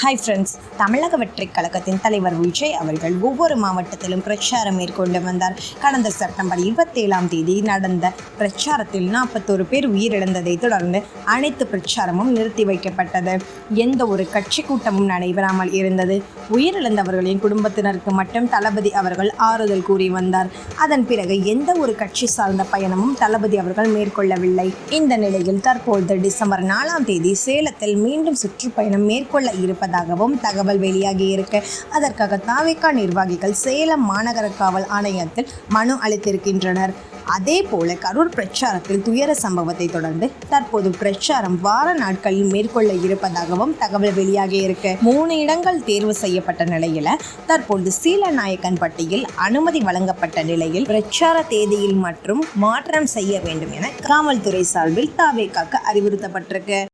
Hi friends தமிழக வெற்றிக் கழகத்தின் தலைவர் விஜய் அவர்கள் ஒவ்வொரு மாவட்டத்திலும் பிரச்சாரம் மேற்கொண்டு வந்தார். கடந்த செப்டம்பர் இருபத்தேழாம் தேதி நடந்த பிரச்சாரத்தில் நாற்பத்தோரு பேர் உயிரிழந்ததை தொடர்ந்து அனைத்து பிரச்சாரமும் நிறுத்தி வைக்கப்பட்டது. எந்த ஒரு கட்சி கூட்டமும் நடைபெறாமல் இருந்தது. உயிரிழந்தவர்களின் குடும்பத்தினருக்கு மட்டும் தளபதி அவர்கள் ஆறுதல் கூறி வந்தார். அதன் பிறகு எந்த ஒரு கட்சி சார்ந்த பயணமும் தளபதி அவர்கள் மேற்கொள்ளவில்லை. இந்த நிலையில் தற்போது டிசம்பர் நாலாம் தேதி சேலத்தில் மீண்டும் சுற்றுப்பயணம் மேற்கொள்ள இருப்பது இருப்பதாகவும் தகவல் வெளியாகி இருக்கு அதற்காக தாவேக்கா நிர்வாகிகள் சேலம் மாநகர காவல் ஆணையத்தில் மனு அளித்திருக்கின்றனர். அதே போல கரூர் பிரச்சாரத்தில் துயர சம்பவத்தை தொடர்ந்து தற்போது பிரச்சாரம் வார நாட்களில் மேற்கொள்ள இருப்பதாகவும் தகவல் வெளியாகி இருக்கு மூணு இடங்கள் தேர்வு செய்யப்பட்ட நிலையில தற்போது சீலநாயக்கன் பட்டியில் அனுமதி வழங்கப்பட்ட நிலையில் பிரச்சார தேதியில் மற்றும் மாற்றம் செய்ய வேண்டும் என காவல்துறை சார்பில் தாவேக்காக்கு அறிவுறுத்தப்பட்டிருக்கு.